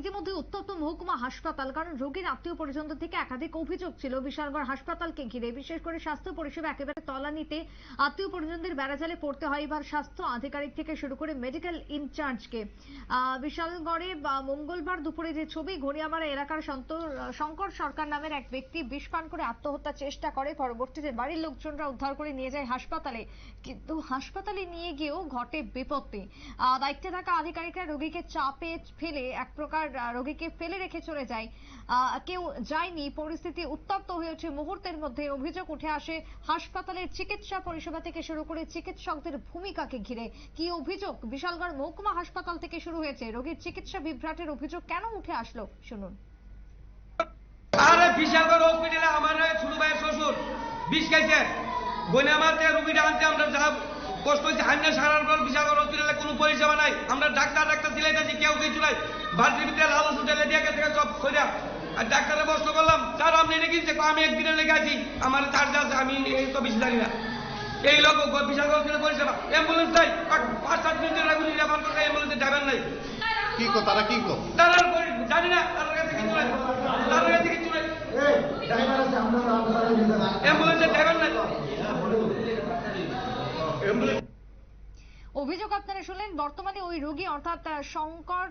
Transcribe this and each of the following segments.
ইতিমধ্যে উত্তপ্ত মহকুমা হাসপাতাল, কারণ রোগীর আত্মীয় পরিজনদের থেকে একাধিক অভিযোগ ছিল। বিশালগড় হাসপাতালকে ঘিরে বিশেষ করে স্বাস্থ্য পরিষেবা একেবারে তলানিতে আত্মীয় পরিজনদের বেড়াজালে পড়তে হয়। এবার স্বাস্থ্য আধিকারিক থেকে শুরু করে মেডিকেল ইনচার্জকে বিশালগড়ে মঙ্গলবার দুপুরে যে ছবি ঘড়িয়ামারা এলাকার শঙ্কর সরকার নামের এক ব্যক্তি বিষ পান করে আত্মহত্যার চেষ্টা করে। পরবর্তীতে বাড়ির লোকজনরা উদ্ধার করে নিয়ে যায় হাসপাতালে। কিন্তু হাসপাতালে নিয়ে গিয়েও ঘটে বিপত্তি। দায়িত্বে থাকা আধিকারিকরা রোগীকে চাপে ফেলে এক প্রকার রোগীকে ফেলে রেখে চলে যায়। কেউ যায়নি, পরিস্থিতি উত্তপ্ত হয়ে ওঠে মুহূর্তের মধ্যে। অভিযোগ উঠে আসে, হাসপাতালের চিকিৎসা পরিষেবা থেকে শুরু করে চিকিৎসকদের ভূমিকাকে ঘিরে। কি অভিযোগ? বিশালগড় মহকুমা হাসপাতাল থেকে শুরু হয়েছে। রোগীর চিকিৎসা বিভ্রাটের অভিযোগ কেন উঠে আসলো? শুনুন। আরে, বিশালগড় হসপিটালে আমার রুগীটা আনতে আমরা যা কষ্ট হয়েছে হান্না সারার পর বিশালগড় পরিষেবা নাই। আমরা ডাক্তার ডাক্তার সিলাইতেছি কেউ কিছু নাই। বাড়ির ভিতরে লাল হোটেলে দিয়ে গেছে সব কইরা। আর ডাক্তারে প্রশ্ন করলাম স্যার আপনি রেখে দিচ্ছে আমি একদিনে লেগে আছি আমার চার্জ আছে আমি এই তো বেশি জানি না। এই লোক হসপিটালে পরিষেবা। অ্যাম্বুলেন্স নাই। পাঁচ- সাত মিনিটের আগুন আমার কাছে অ্যাম্বুলেন্সের ড্রাইভার নাই। কি কো তারা কি কো? তারা জানি না তার কাছে কিছু নাই। তার কাছে কিছু নাই। অ্যাম্বুলেন্সের ড্রাইভার নাই। অভিযোগ আপনারা শুনলেন বর্তমানে ওই রোগী অর্থাৎ শঙ্কর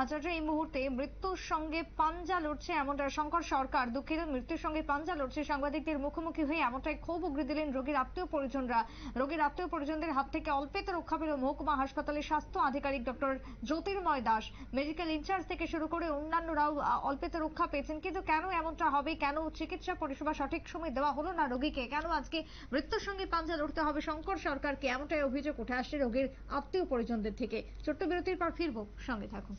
আচার্য, এই মুহূর্তে মৃত্যুর সঙ্গে পাঞ্জা লড়ছে এমনটা শঙ্কর সরকার। দুঃখিত মৃত্যুর সঙ্গে পাঞ্জা লড়ছে সাংবাদিকদের মুখোমুখি হয়ে এমনটাই ক্ষোভ উগড়ে দিলেন রোগীর আত্মীয় পরিজনরা। রোগীর আত্মীয় পরিজনদের হাত থেকে অল্পেতে রক্ষা পেল মহকুমা হাসপাতালের স্বাস্থ্য আধিকারিক doctor Jyotirmoy Das. Medical incharge থেকে শুরু করে অন্যান্যরাও অল্পেতে রক্ষা পেয়েছেন। কিন্তু কেন এমনটা হবে? কেন চিকিৎসা পরিষেবা সঠিক সময় দেওয়া হলো না রোগীকে? কেন আজকে মৃত্যুর সঙ্গে পাঞ্জা লড়তে হবে শঙ্কর সরকারকে? এমনটাই অভিযোগ উঠে আসছে রোগীর আত্মীয় পরিজনদের থেকে। ছোট্ট বিরতির পর ফিরবো সঙ্গে থাকুন। Дякую.